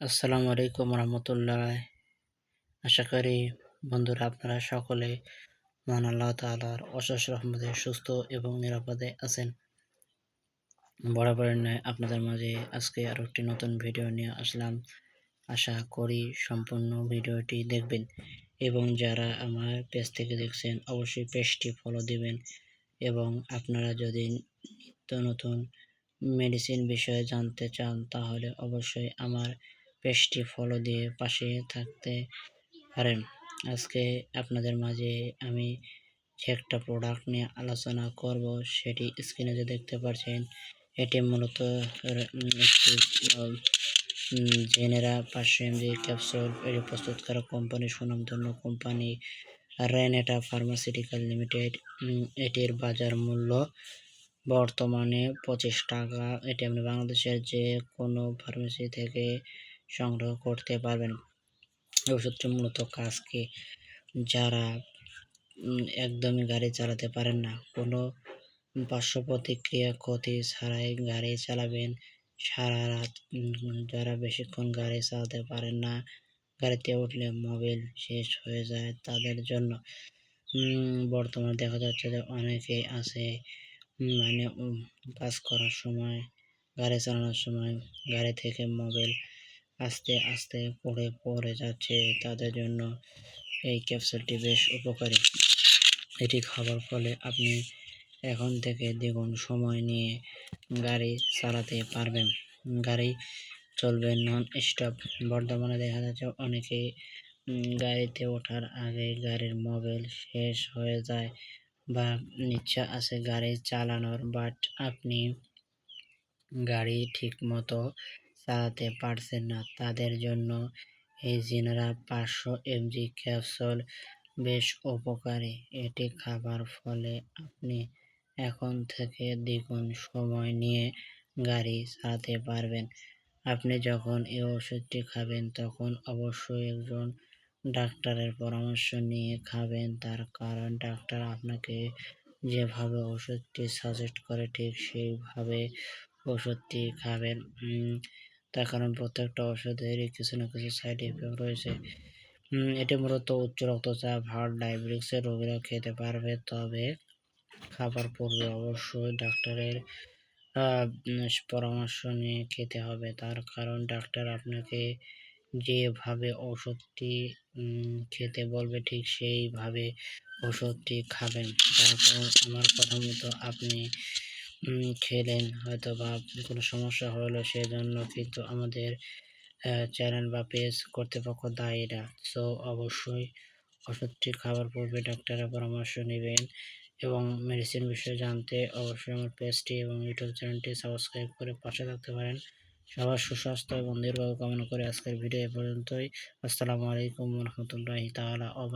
আসসালামু আলাইকুম রহমতুল্লাহ। আশা করি বন্ধুরা আপনারা সকলে মহান আল্লাহ তালার অশেষ রহমতে সুস্থ এবং নিরাপদে আছেন। বরাবরের নয় আপনাদের মাঝে আজকে আরও একটি নতুন ভিডিও নিয়ে আসলাম। আশা করি সম্পূর্ণ ভিডিওটি দেখবেন এবং যারা আমার পেজ থেকে দেখছেন অবশ্যই পেজটি ফলো দিবেন এবং আপনারা যদি নিত্য নতুন মেডিসিন বিষয়ে জানতে চান তাহলে অবশ্যই আমার পেজটি ফলো দিয়ে পাশে থাকতে পারেন। আজকে আপনাদের মাঝে আমি যে একটা প্রোডাক্ট নিয়ে আলোচনা করব, সেটি স্ক্রিনে যে দেখতে পাচ্ছেন এটি মূলত একটি জেনেরা পাঁচশো এমজি ক্যাপসুল এটি প্রস্তুতকারক কোম্পানি সুনামধন্য কোম্পানি রেনেটা ফার্মাসিউটিক্যাল লিমিটেড এটির বাজার মূল্য বর্তমানে পঁচিশ টাকা। এটি আপনি বাংলাদেশের যে কোনো ফার্মেসি থেকে সংগ্রহ করতে পারবেন। ওষুধটি মূলত কাজকে যারা একদমই গাড়ি চালাতে পারেন না, কোনো পার্শ্ব প্রতিক্রিয়া ক্ষতি ছাড়াই গাড়ি চালাবেন। সারা রাত যারা বেশিক্ষণ গাড়ি চালাতে পারেন না, গাড়িতে উঠলে মোবাইল শেষ হয়ে যায় তাদের জন্য। বর্তমানে দেখা যাচ্ছে যে অনেকেই আছে মানে কাজ করার সময়, গাড়ি চালানোর সময় গাড়ি থেকে মোবাইল আস্তে আস্তে পড়ে পড়ে যাচ্ছে তাদের জন্য। এই ক্যাপসুলটি বেশ উপকারী। এটি খাবার ফলে আপনি এখন থেকে দ্বিগুণ সময় নিয়ে গাড়ি চালাতে পারবেন। গাড়ি চলবে নন স্টপ বর্তমানে দেখা যাচ্ছে অনেকেই গাড়িতে ওঠার আগে গাড়ির মোবাইল শেষ হয়ে যায় বা ইচ্ছা আছে গাড়ি চালানোর বাট আপনি গাড়ি ঠিক মতো চালাতে পারছেন না। তাদের জন্য এই জিনারা পাঁচশো এমজি ক্যাপসুল বেশ উপকারী। এটি খাবার ফলে আপনি এখন থেকে দ্বিগুণ সময় নিয়ে গাড়ি চালাতে পারবেন। আপনি যখন এই ওষুধটি খাবেন, তখন অবশ্যই একজন ডাক্তারের পরামর্শ নিয়ে খাবেন। তার কারণ, ডাক্তার আপনাকে যেভাবে ওষুধটি সাজেস্ট করে, ঠিক সেইভাবে ওষুধটি খাবেন। তার কারণ প্রত্যেকটা ওষুধেরই কিছু না কিছু সাইড ইফেক্ট রয়েছে। এটি মূলত উচ্চ রক্তচাপ হার্ট ডায়াবেটিক্সের রোগীরা খেতে পারবে, তবে খাবার পূর্বে অবশ্যই ডাক্তারের পরামর্শ নিয়ে খেতে হবে। তার কারণ ডাক্তার আপনাকে যেভাবে ওষুধটি খেতে বলবে ঠিক সেইভাবে ওষুধটি খাবেন। তার কারণ আমার কথা মতো আপনি খেলেন হয়তো বা কোনো সমস্যা হলো সেজন্য কিন্তু আমাদের চ্যানেল বা পেজ কর্তৃপক্ষ দায়ী না সো, অবশ্যই ওষুধটি খাবার পূর্বে ডাক্তারের পরামর্শ নেবেন এবং মেডিসিন বিষয়ে জানতে অবশ্যই আমার পেজটি এবং ইউটিউব চ্যানেলটি সাবস্ক্রাইব করে পাশে থাকতে পারেন। সবার সুস্বাস্থ্য এবং দীর্ঘ কামনা করে আজকের ভিডিও এ পর্যন্তই। আসসালামু আলাইকুম রহমতুল্লাহি তাআলা ওয়া